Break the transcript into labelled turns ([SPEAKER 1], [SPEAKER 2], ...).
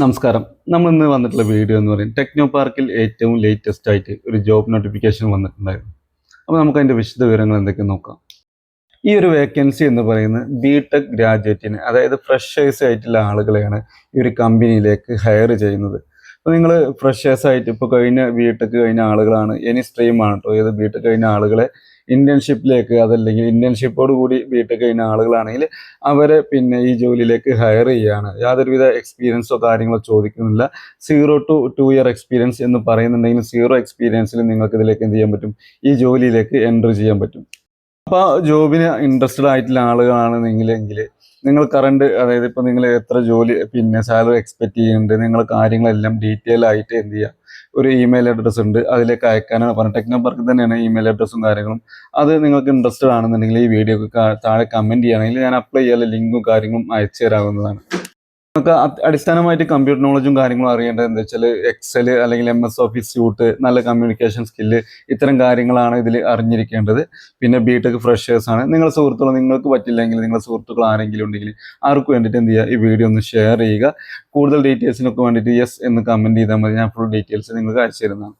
[SPEAKER 1] നമസ്കാരം. നമ്മൾ ഇന്ന് വന്നിട്ടുള്ള വീഡിയോ എന്ന് പറയും ടെക്നോ പാർക്കിൽ ഏറ്റവും ലേറ്റസ്റ്റ് ആയിട്ട് ഒരു ജോബ് നോട്ടിഫിക്കേഷൻ വന്നിട്ടുണ്ടായിരുന്നു. അപ്പോൾ നമുക്ക് അതിന്റെ വിശദ വിവരങ്ങൾ എന്തൊക്കെ നോക്കാം. ഈ ഒരു വേക്കൻസി എന്ന് പറയുന്നത് ബി ഗ്രാജുവേറ്റിന് അതായത് ഫ്രഷേഴ്സ് ആയിട്ടുള്ള ആളുകളെയാണ് ഈ ഒരു കമ്പനിയിലേക്ക് ഹയർ ചെയ്യുന്നത്. അപ്പോൾ നിങ്ങൾ ഫ്രഷേഴ്സ് ആയിട്ട് ഇപ്പോൾ കഴിഞ്ഞ ബി ടെക് കഴിഞ്ഞ ആളുകളാണ്. എനി സ്ട്രീമാണ് കേട്ടോ ഏത് ബി ടെക് കഴിഞ്ഞ ആളുകളെ ഇന്റേൺഷിപ്പിലേക്ക് അതല്ലെങ്കിൽ ഇന്റേൺഷിപ്പോട് കൂടി ബി ടെക് കഴിഞ്ഞ ആളുകളാണെങ്കിൽ അവരെ പിന്നെ ഈ ജോലിയിലേക്ക് ഹയർ ചെയ്യാണ്. യാതൊരുവിധ എക്സ്പീരിയൻസോ കാര്യങ്ങളോ ചോദിക്കുന്നില്ല. Zero to two year experience എന്ന് പറയുന്നുണ്ടെങ്കിൽ സീറോ എക്സ്പീരിയൻസിൽ നിങ്ങൾക്ക് ഇതിലേക്ക് എന്ത് ചെയ്യാൻ പറ്റും? ഈ ജോലിയിലേക്ക് എൻട്രി ചെയ്യാൻ പറ്റും. അപ്പോൾ ജോബിന് ഇൻട്രസ്റ്റഡ് ആയിട്ടുള്ള ആളുകളാണെന്നെങ്കിലെങ്കിൽ നിങ്ങൾ കറണ്ട് അതായത് ഇപ്പോൾ നിങ്ങൾ എത്ര ജോലി പിന്നെ സാലറി എക്സ്പെക്ട് ചെയ്യുന്നുണ്ട് നിങ്ങൾ കാര്യങ്ങളെല്ലാം ഡീറ്റെയിൽ ആയിട്ട് എന്ത് ചെയ്യുക ഒരു ഇമെയിൽ അഡ്രസ്സ് ഉണ്ട് അതിലേക്ക് അയക്കാനാണ് പറഞ്ഞത്. ടെക്നോ പാർക്ക് തന്നെയാണ് ഇമെയിൽ അഡ്രസ്സും കാര്യങ്ങളും. അത് നിങ്ങൾക്ക് ഇൻട്രസ്റ്റഡ് ആണെന്നുണ്ടെങ്കിൽ ഈ വീഡിയോക്ക് താഴെ കമന്റ് ചെയ്യുകയാണെങ്കിൽ ഞാൻ അപ്ലൈ ചെയ്യാനുള്ള ലിങ്കും കാര്യങ്ങളും അയച്ചു തരാവുന്നതാണ് നമുക്ക് അടിസ്ഥാനമായിട്ട് കമ്പ്യൂട്ടർ നോളജും കാര്യങ്ങളും അറിയേണ്ടത് എന്താ വെച്ചാൽ എക്സൽ അല്ലെങ്കിൽ എം എസ് ഓഫീസ് സ്യൂട്ട് നല്ല കമ്മ്യൂണിക്കേഷൻ സ്കില്ല് ഇത്തരം കാര്യങ്ങളാണ് ഇതിൽ അറിഞ്ഞിരിക്കേണ്ടത്. പിന്നെ ബി ടെക് ഫ്രഷേഴ്സ് ആണ്. നിങ്ങളുടെ സുഹൃത്തുക്കൾ നിങ്ങൾക്ക് പറ്റില്ലെങ്കിൽ നിങ്ങളുടെ സുഹൃത്തുക്കൾ ആരെങ്കിലും ഉണ്ടെങ്കിൽ ആർക്ക് വേണ്ടിയിട്ട് എന്ത് ചെയ്യുക? ഈ വീഡിയോ ഒന്ന് ഷെയർ ചെയ്യുക. കൂടുതൽ ഡീറ്റെയിൽസിനൊക്കെ വേണ്ടിയിട്ട് യെസ് എന്ന് കമന്റ് ചെയ്താൽ മതി. ഞാൻ ഫുൾ ഡീറ്റെയിൽസ് നിങ്ങൾക്ക് അയച്ചു തരുന്നതാണ്.